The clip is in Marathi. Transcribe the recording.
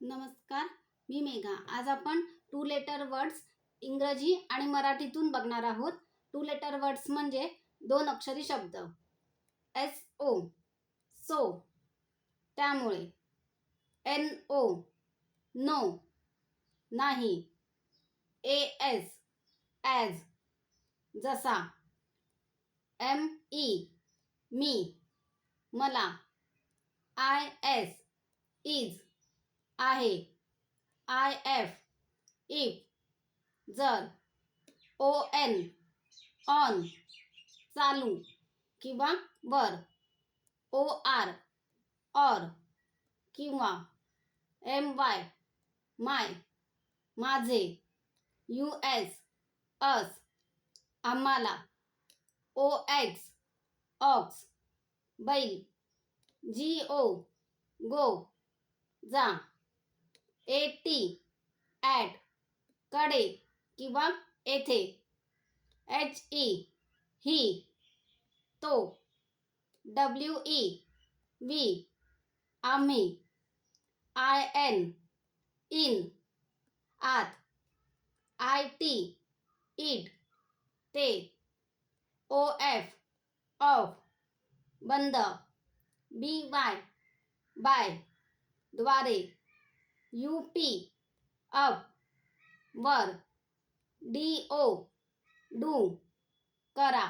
नमस्कार मी मेघा. आज आपण टू लेटर वर्ड्स इंग्रजी आणि मराठीतून बघणार आहोत. टू लेटर वर्ड्स म्हणजे दोन अक्षरी शब्द. एस ओ सो त्यामुळे एन ओ नो नाही. ए एस ॲज जसा. एम ई मी मला. आय एस इज आहे. आय एफ इफ जर ओ एन ऑन चालू किंवा वर. ओ आर ऑर किंवा एम वाय माय माझे. यू एस अस आम्हाला. ओ एक्स ऑक्स बैल. जी ओ गो जा. ए टी ॲट कडे येथे. एच ई ही तो. डब्ल्यू ई वी आम्ही. आय एन इन आत. आय टी इट ते. ओ एफ़ ऑफ़ बंद. बी वाय बाय द्वारे. यूपी अब वर डी ओ डू करा।